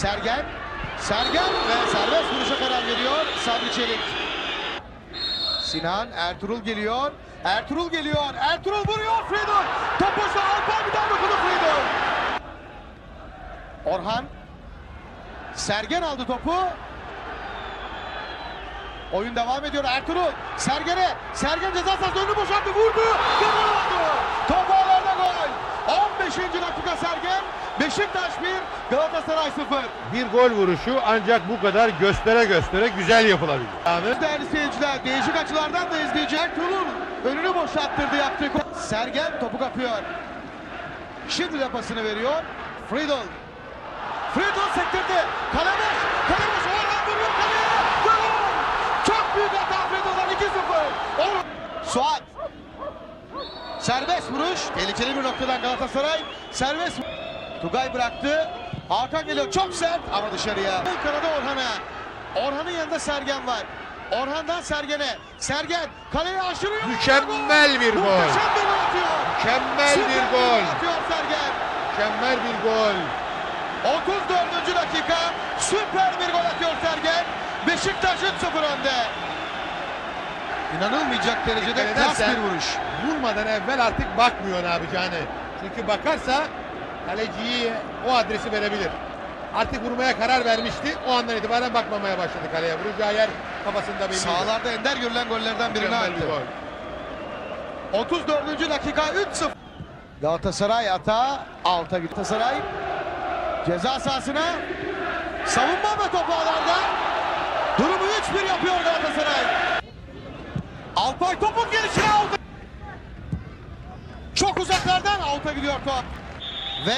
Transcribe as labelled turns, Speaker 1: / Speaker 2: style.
Speaker 1: Sergen. Sergen ve serbest vuruşa karar veriyor Sabri Çelik. Sinan Ertuğrul geliyor. Ertuğrul geliyor. Ertuğrul vuruyor. Friedel. Top boşta Alpay bir daha dokundu Friedel. Orhan. Sergen aldı topu. Oyun devam ediyor Ertuğrul. Sergen'e. Sergen ceza sahası önünü boşalttı. Vurdu. Ve gol oldu. Top ağlarda gol. 15. dakika Sergen. Beşiktaş 1, Galatasaray 0.
Speaker 2: Bir gol vuruşu ancak bu kadar göstere göstere güzel yapılabilir. Abi.
Speaker 1: Değerli seyirciler değişik açılardan da izleyecek. Ertuğrul önünü boşalttırdı yaptığı gol. Sergen topu kapıyor. Şimdi de pasını veriyor. Friedel. Friedel sektirdi. Kale boş. Orhan vuruyor kaleye. Gol! Çok büyük hata Friedel'dan 2-0. Orhan. Suat. Serbest vuruş. Tehlikeli bir noktadan Galatasaray. Serbest Tugay bıraktı. Hakan geliyor. Çok sert ama dışarıya. Kanada Orhan'a. Orhan'ın yanında Sergen var. Orhan'dan Sergen'e. Sergen kaleye aşırıyor.
Speaker 2: Mükemmel bir gol.
Speaker 1: Muhteşem bir gol atıyor.
Speaker 2: Mükemmel
Speaker 1: Süper
Speaker 2: bir gol.
Speaker 1: atıyor Sergen.
Speaker 2: Mükemmel bir gol.
Speaker 1: 34. dakika süper bir gol atıyor Sergen. Beşiktaş 3-0 önde. İnanılmayacak derecede klas bir vuruş.
Speaker 2: Vurmadan evvel artık bakmıyor ne yapacağını. Çünkü bakarsa kaleciyi o adresi verebilir. Artık vurmaya karar vermişti. O andan itibaren bakmamaya başladı kaleye. Vuracağı yer kafasında belliydi.
Speaker 1: Sağlarda ender görülen gollerden birini attı.
Speaker 2: gol.
Speaker 1: 34. dakika 3-0. Galatasaray ata alta gitti. Galatasaray ceza sahasına savunma ve topu ağlarda. Durumu 3-1 yapıyor Galatasaray. Alpay topun gelişine aldı. Çok uzaklardan alta gidiyor top. Ve